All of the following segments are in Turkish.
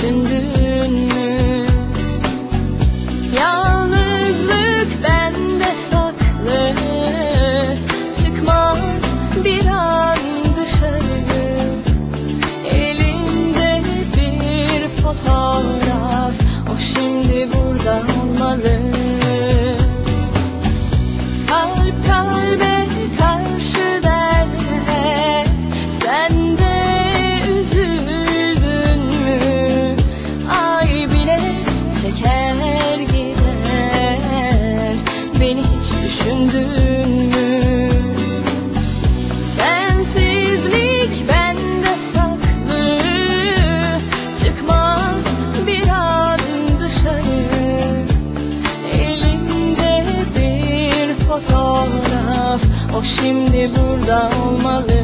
Geceyi Sensizlik bende saklı. Çıkmaz bir an dışarı. Elimde bir fotoğraf. O şimdi burada olmalı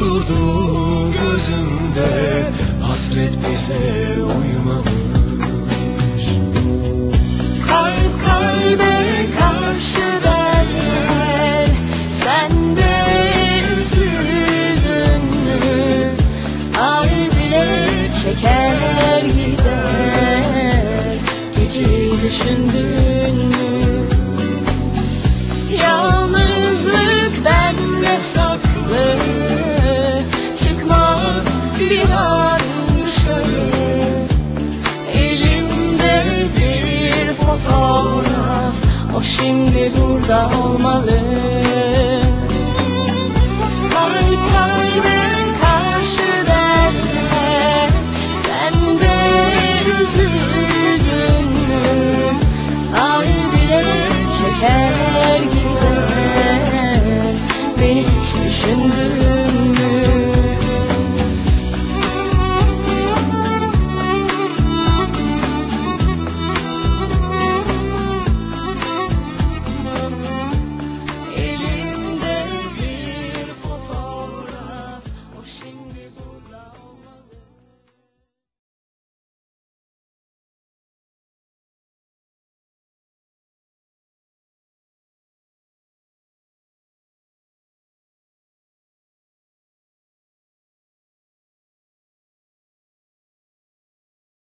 durdu gözümde. Hasret bize uymamış. Kalp kalbe karşı derler Sen de üzüldün mü? Ay bile çeker gider. Geceyi düşündün O şimdi burada olmalı.